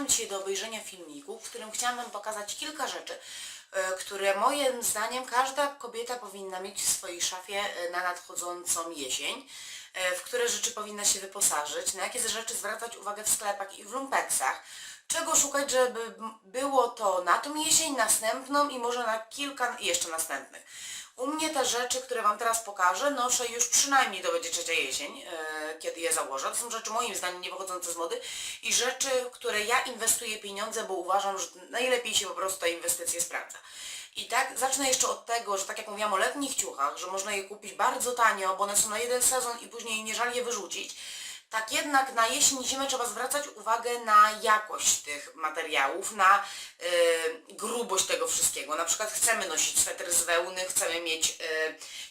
Zapraszam dzisiaj do obejrzenia filmiku, w którym chciałam Wam pokazać kilka rzeczy, e, które moim zdaniem każda kobieta powinna mieć w swojej szafie e, na nadchodzącą jesień, e, w które rzeczy powinna się wyposażyć, na jakie rzeczy zwracać uwagę w sklepach i w lumpeksach, czego szukać, żeby było to na tą jesień, następną i może na kilka jeszcze następnych. U mnie te rzeczy, które Wam teraz pokażę, noszę już przynajmniej to będzie trzecia jesień, e, kiedy je założę. To są rzeczy moim zdaniem nie wychodzące z mody i rzeczy, w które ja inwestuję pieniądze, bo uważam, że najlepiej się po prostu ta inwestycja sprawdza. I tak zacznę jeszcze od tego, że tak jak mówiłam o letnich ciuchach, że można je kupić bardzo tanio, bo one są na jeden sezon i później nie żal je wyrzucić. Tak jednak na jesień i zimę trzeba zwracać uwagę na jakość tych materiałów, na y, grubość tego wszystkiego. Na przykład chcemy nosić sweter z wełny, chcemy mieć y,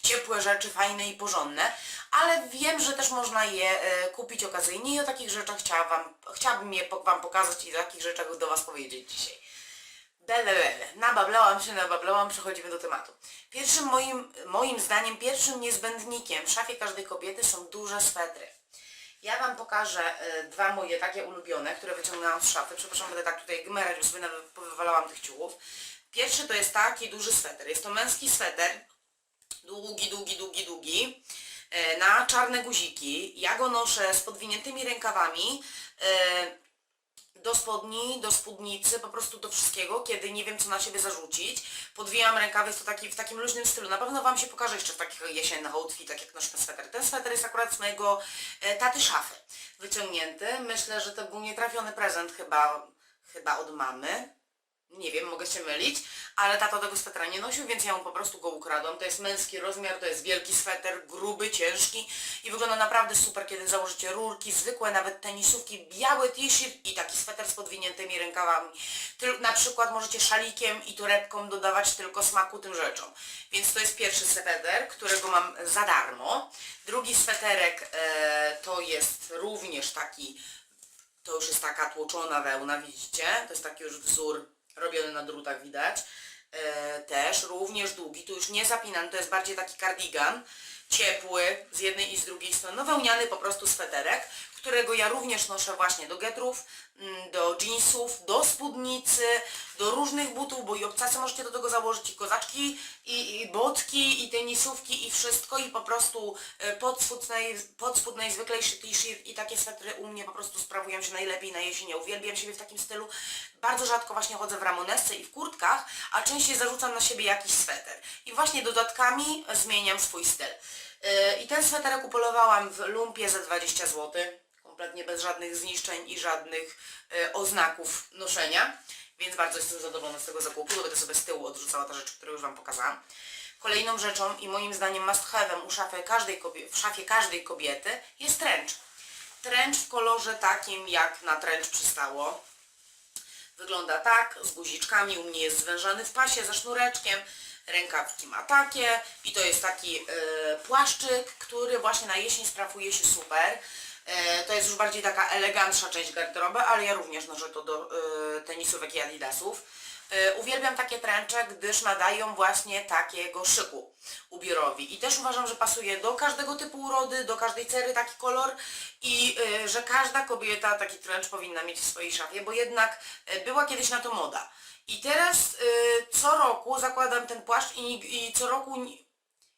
ciepłe rzeczy, fajne i porządne, ale wiem, że też można je y, kupić okazyjnie i o takich rzeczach chciałam chciałabym je po, Wam pokazać i o takich rzeczach do Was powiedzieć dzisiaj. Belelele. Nabablałam się, nabablałam, przechodzimy do tematu. Pierwszym moim, moim zdaniem, pierwszym niezbędnikiem w szafie każdej kobiety są duże swetry. Ja Wam pokażę e, dwa moje takie ulubione, które wyciągnęłam z szafy. Przepraszam, będę tak tutaj gmerać, już sobie powywalałam tych ciuchów. Pierwszy to jest taki duży sweter. Jest to męski sweter. Długi, długi, długi, długi. e, Na czarne guziki. Ja go noszę z podwiniętymi rękawami. Do spodni, do spódnicy, po prostu do wszystkiego, kiedy nie wiem co na siebie zarzucić. Podwijam rękawy, to taki, w takim luźnym stylu. Na pewno Wam się pokaże jeszcze w takich jesiennych outfitach, jak noszę ten sweter. Ten sweter jest akurat z mojego e, taty szafy wyciągnięty. Myślę, że to był nietrafiony prezent chyba, chyba od mamy. Nie wiem, mogę się mylić, ale tata tego swetera nie nosił, więc ja mu po prostu go ukradłam. To jest męski rozmiar, to jest wielki sweter, gruby, ciężki i wygląda naprawdę super, kiedy założycie rurki, zwykłe nawet tenisówki, biały t-shirt i taki sweter z podwiniętymi rękawami. Tyl, na przykład możecie szalikiem i torebką dodawać tylko smaku tym rzeczom. Więc to jest pierwszy sweter, którego mam za darmo. Drugi sweterek e, to jest również taki to już jest taka tłoczona wełna, widzicie? To jest taki już wzór robiony na drutach, widać. E, też również długi, tu już nie zapinany, to jest bardziej taki kardigan, ciepły z jednej i z drugiej strony, no wełniany po prostu sweterek, którego ja również noszę właśnie do getrów, mm, do jeansów, do spódnicy, do różnych butów, bo i obcasy możecie do tego założyć, i kozaczki, i, i botki, i tenisówki, i wszystko, i po prostu e, pod spód, naj, pod spód najzwyklejszy t-shirt i takie swetry u mnie po prostu sprawują się najlepiej na jesień. Ja uwielbiam siebie w takim stylu. Bardzo rzadko właśnie chodzę w ramonesce i w kurtkach, a częściej zarzucam na siebie jakiś sweter. I właśnie dodatkami zmieniam swój styl. I ten sweterek upolowałam w lumpie za 20 zł, kompletnie bez żadnych zniszczeń i żadnych yy, oznaków noszenia, więc bardzo jestem zadowolona z tego zakupu, będę sobie z tyłu odrzucała te rzeczy, które już Wam pokazałam. Kolejną rzeczą i moim zdaniem must have'em u szafy każdej w szafie każdej kobiety jest trench. Trench w kolorze takim jak na trench przystało. Wygląda tak, z guziczkami, u mnie jest zwężany w pasie ze sznureczkiem, rękawki ma takie i to jest taki e, płaszczyk, który właśnie na jesień sprawuje się super. E, to jest już bardziej taka elegantsza część garderoby, ale ja również noszę to do e, tenisówek i adidasów. Uwielbiam takie tręcze, gdyż nadają właśnie takiego szyku ubiorowi. I też uważam, że pasuje do każdego typu urody, do każdej cery taki kolor i że każda kobieta taki tręcz powinna mieć w swojej szafie, bo jednak była kiedyś na to moda. I teraz e, co roku zakładam ten płaszcz i, i co roku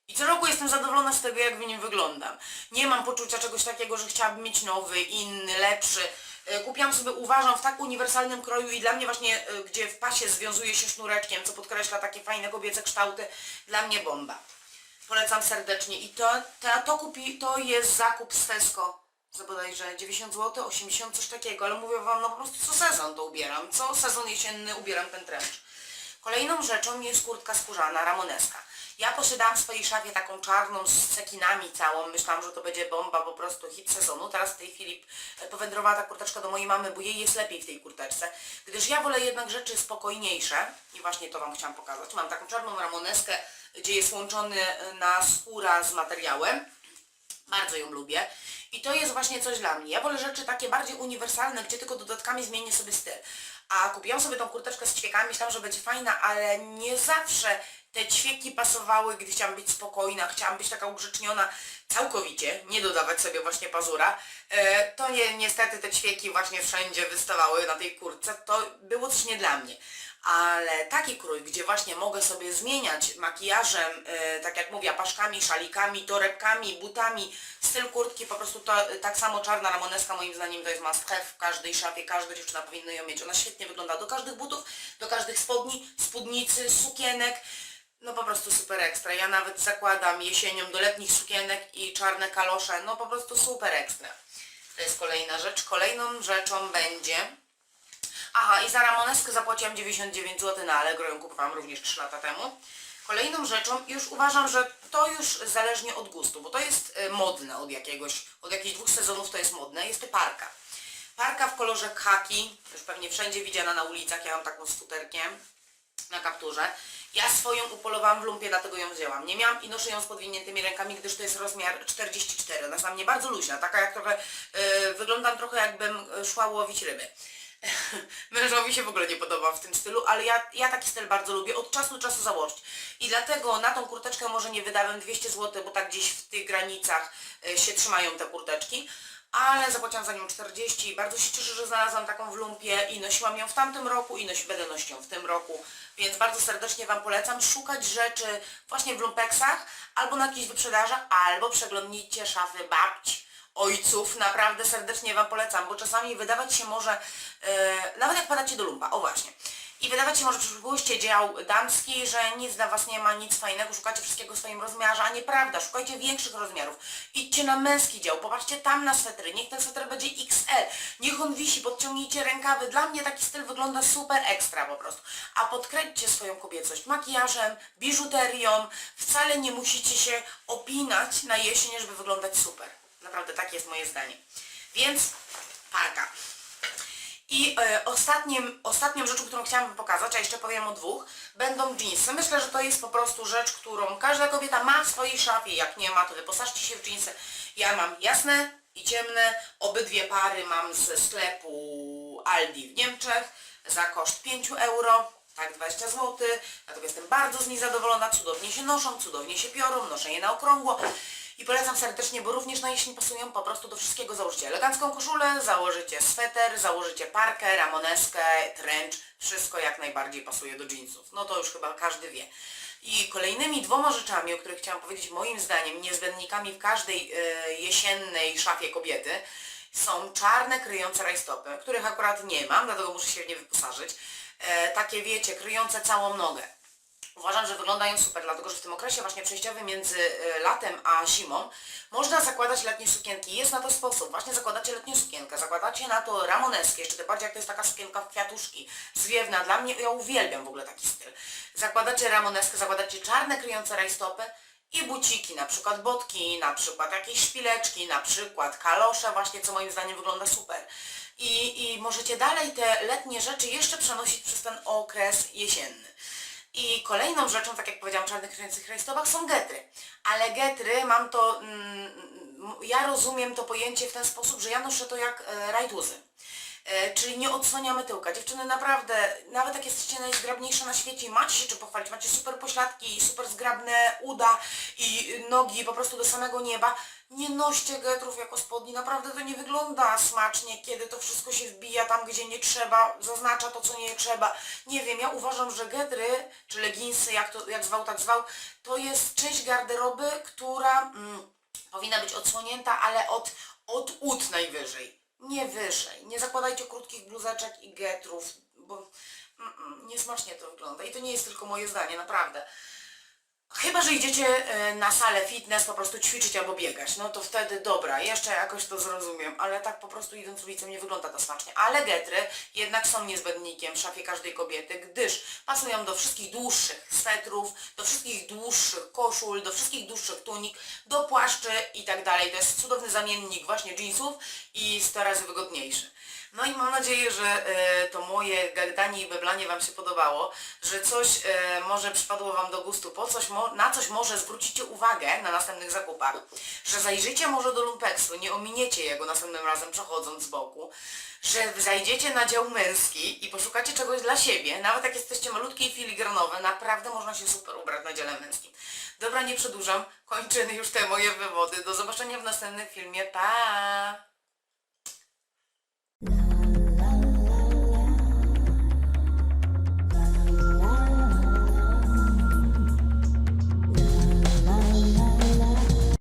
i co roku jestem zadowolona z tego, jak w nim wyglądam. Nie mam poczucia czegoś takiego, że chciałabym mieć nowy, inny, lepszy. E, Kupiłam sobie, uważam, w tak uniwersalnym kroju i dla mnie właśnie, e, gdzie w pasie związuje się sznureczkiem, co podkreśla takie fajne kobiece kształty, dla mnie bomba. Polecam serdecznie i to, to, to, kupi, to jest zakup z Tesco za bodajże 90 zł, 80 coś takiego, ale mówię Wam, no po prostu co sezon to ubieram, co sezon jesienny ubieram ten trench. Kolejną rzeczą jest kurtka skórzana, ramoneska. Ja posiadałam w swojej szafie taką czarną z cekinami całą, myślałam, że to będzie bomba, po prostu hit sezonu. Teraz w tej chwili e, powędrowała ta kurteczka do mojej mamy, bo jej jest lepiej w tej kurteczce, gdyż ja wolę jednak rzeczy spokojniejsze i właśnie to Wam chciałam pokazać. Mam taką czarną ramoneskę, gdzie jest łączony e, na skóra z materiałem. Bardzo ją lubię. I to jest właśnie coś dla mnie. Ja wolę rzeczy takie bardziej uniwersalne, gdzie tylko dodatkami zmienię sobie styl. A kupiłam sobie tą kurteczkę z ćwiekami, myślałam, że będzie fajna, ale nie zawsze te ćwieki pasowały, gdy chciałam być spokojna, chciałam być taka ugrzeczniona całkowicie, nie dodawać sobie właśnie pazura. E, to nie, niestety te ćwieki właśnie wszędzie wystawały na tej kurtce, to było coś nie dla mnie. Ale taki krój, gdzie właśnie mogę sobie zmieniać makijażem, e, tak jak mówię, paszkami, szalikami, torebkami, butami, styl kurtki, po prostu to, tak samo czarna ramoneska moim zdaniem to jest must have w każdej szafie, każda dziewczyna powinna ją mieć. Ona świetnie wygląda do każdych butów, do każdych spodni, spódnicy, sukienek, no po prostu super ekstra. Ja nawet zakładam jesienią do letnich sukienek i czarne kalosze, no po prostu super ekstra. To jest kolejna rzecz. Kolejną rzeczą będzie Aha, i za Ramoneskę zapłaciłam 99 zł na Allegro, ją kupowałam również 3 lata temu. Kolejną rzeczą, już uważam, że to już zależnie od gustu, bo to jest y, modne od jakiegoś, od jakichś dwóch sezonów to jest modne, jest to parka. Parka w kolorze khaki, już pewnie wszędzie widziana na ulicach, ja mam taką z futerkiem na kapturze. Ja swoją upolowałam w lumpie, dlatego ją wzięłam. Nie miałam i noszę ją z podwiniętymi rękami, gdyż to jest rozmiar 44. Ona jest na mnie bardzo luźna, taka jak trochę, y, wyglądam trochę jakbym y, szła łowić ryby. Mężowi się w ogóle nie podoba w tym stylu, ale ja, ja taki styl bardzo lubię, od czasu do czasu założyć. I dlatego na tą kurteczkę może nie wydałem 200 zł, bo tak gdzieś w tych granicach y, się trzymają te kurteczki, ale zapłaciłam za nią 40 i bardzo się cieszę, że znalazłam taką w lumpie i nosiłam ją w tamtym roku i nosi, będę nosić ją w tym roku, więc bardzo serdecznie Wam polecam szukać rzeczy właśnie w lumpeksach, albo na jakichś wyprzedażach, albo przeglądnijcie szafy babci ojców, naprawdę serdecznie Wam polecam, bo czasami wydawać się może, e, nawet jak padacie do lumpa, o właśnie, i wydawać się może, że przybyłyście dział damski, że nic dla Was nie ma, nic fajnego, szukacie wszystkiego w swoim rozmiarze, a nieprawda, szukajcie większych rozmiarów. Idźcie na męski dział, popatrzcie tam na swetry, niech ten sweter będzie XL, niech on wisi, podciągnijcie rękawy. Dla mnie taki styl wygląda super ekstra po prostu. A podkręćcie swoją kobiecość makijażem, biżuterią, wcale nie musicie się opinać na jesień, żeby wyglądać super. Naprawdę takie jest moje zdanie. Więc parka. I e, ostatnim, ostatnią rzeczą, którą chciałam pokazać, a jeszcze powiem o dwóch, będą jeansy. Myślę, że to jest po prostu rzecz, którą każda kobieta ma w swojej szafie. Jak nie ma, to wyposażcie się w jeansy. Ja mam jasne i ciemne. Obydwie pary mam ze sklepu Aldi w Niemczech za koszt 5 euro. Tak, 20 zł. Dlatego jestem bardzo z nich zadowolona. Cudownie się noszą, cudownie się piorą, noszę je na okrągło. I polecam serdecznie, bo również na jesień pasują po prostu do wszystkiego. Założycie elegancką koszulę, założycie sweter, założycie parkę, ramoneskę, trench. Wszystko jak najbardziej pasuje do jeansów. No to już chyba każdy wie. I kolejnymi dwoma rzeczami, o których chciałam powiedzieć moim zdaniem, niezbędnikami w każdej e, jesiennej szafie kobiety, są czarne kryjące rajstopy, których akurat nie mam, dlatego muszę się w nie wyposażyć. E, takie wiecie, kryjące całą nogę. Uważam, że wyglądają super, dlatego że w tym okresie właśnie przejściowym między y, latem a zimą można zakładać letnie sukienki. Jest na to sposób. Właśnie zakładacie letnią sukienkę, zakładacie na to ramoneskę, jeszcze tym bardziej jak to jest taka sukienka w kwiatuszki, zwiewna. Dla mnie, ja uwielbiam w ogóle taki styl. Zakładacie ramoneskę, zakładacie czarne kryjące rajstopy i buciki, na przykład botki, na przykład jakieś szpileczki, na przykład kalosze właśnie, co moim zdaniem wygląda super. I, I możecie dalej te letnie rzeczy jeszcze przenosić przez ten okres jesienny. I kolejną rzeczą, tak jak powiedziałam, czarnych kryjących rajstopach są getry. Ale getry mam to, mm, ja rozumiem to pojęcie w ten sposób, że ja noszę to jak e. E, czyli nie odsłaniamy tyłka. Dziewczyny naprawdę, nawet jak jesteście najzgrabniejsze na świecie i macie się czym pochwalić, macie super pośladki, super zgrabne uda i nogi po prostu do samego nieba, nie noście getrów jako spodni, naprawdę to nie wygląda smacznie, kiedy to wszystko się wbija tam, gdzie nie trzeba, zaznacza to, co nie trzeba. Nie wiem, ja uważam, że getry, czy leginsy, jak to jak zwał, tak zwał, to jest część garderoby, która mm, powinna być odsłonięta, ale od, od ud najwyżej. Nie wyżej. Nie zakładajcie krótkich bluzeczek i getrów, bo mm, mm, niesmacznie to wygląda. I to nie jest tylko moje zdanie, naprawdę. Chyba, że idziecie e, na salę fitness po prostu ćwiczyć albo biegać, no to wtedy dobra, jeszcze jakoś to zrozumiem, ale tak po prostu idąc ulicą nie wygląda to smacznie. Ale getry jednak są niezbędnikiem w szafie każdej kobiety, gdyż pasują do wszystkich dłuższych swetrów, do wszystkich dłuższych koszul, do wszystkich dłuższych tunik, do płaszczy i tak dalej. To jest cudowny zamiennik właśnie jeansów i 100 razy wygodniejszy. No i mam nadzieję, że e, to moje gadanie i beblanie Wam się podobało, że coś e, może przypadło Wam do gustu, po coś na coś może zwrócicie uwagę na następnych zakupach, że zajrzycie może do lumpeksu, nie ominiecie jego następnym razem przechodząc z boku, że zajdziecie na dział męski i poszukacie czegoś dla siebie, nawet jak jesteście malutkie i filigranowe, naprawdę można się super ubrać na dziale męskim. Dobra, nie przedłużam, kończę już te moje wywody. Do zobaczenia w następnym filmie. Pa!